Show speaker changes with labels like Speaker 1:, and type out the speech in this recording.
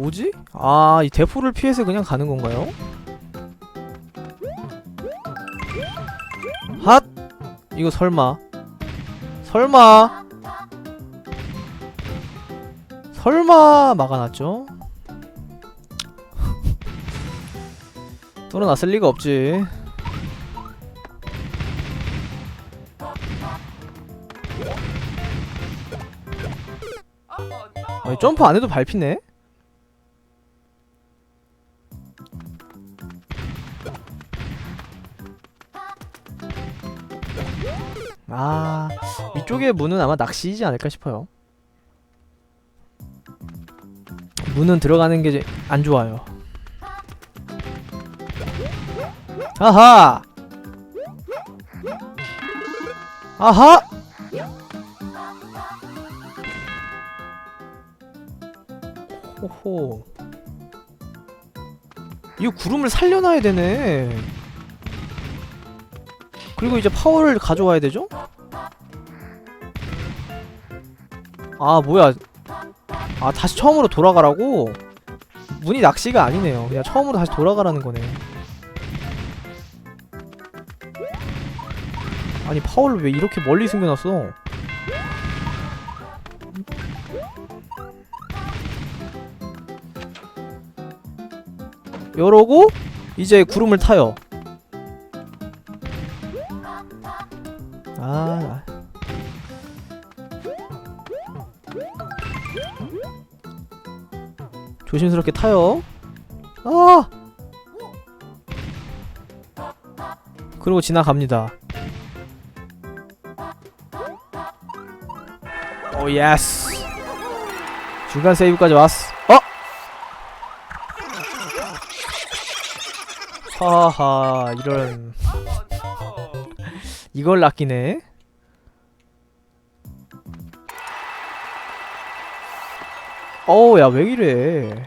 Speaker 1: 뭐지? 아, 이 대포를 피해서 그냥 가는 건가요? 핫! 이거 설마. 설마. 설마 막아놨죠? 뚫어놨을 리가 없지. 아니, 점프 안 해도 밟히네? 아, 위쪽의 문은 아마 낚시이지 않을까 싶어요. 문은 들어가는 게 안 좋아요. 아하! 아하! 호호. 이거 구름을 살려놔야 되네. 그리고 이제 파워를 가져와야 되죠? 아 뭐야. 아 다시 처음으로 돌아가라고? 문이 낚시가 아니네요. 그냥 처음으로 다시 돌아가라는 거네. 아니 파워를 왜 이렇게 멀리 숨겨놨어? 이러고 이제 구름을 타요 아 조심스럽게 타요. 아! 그리고 지나갑니다. 오 예스. 중간 세이브까지 왔어. 어? 하하 이런 이걸 낚이네. 어우 야왜 이래?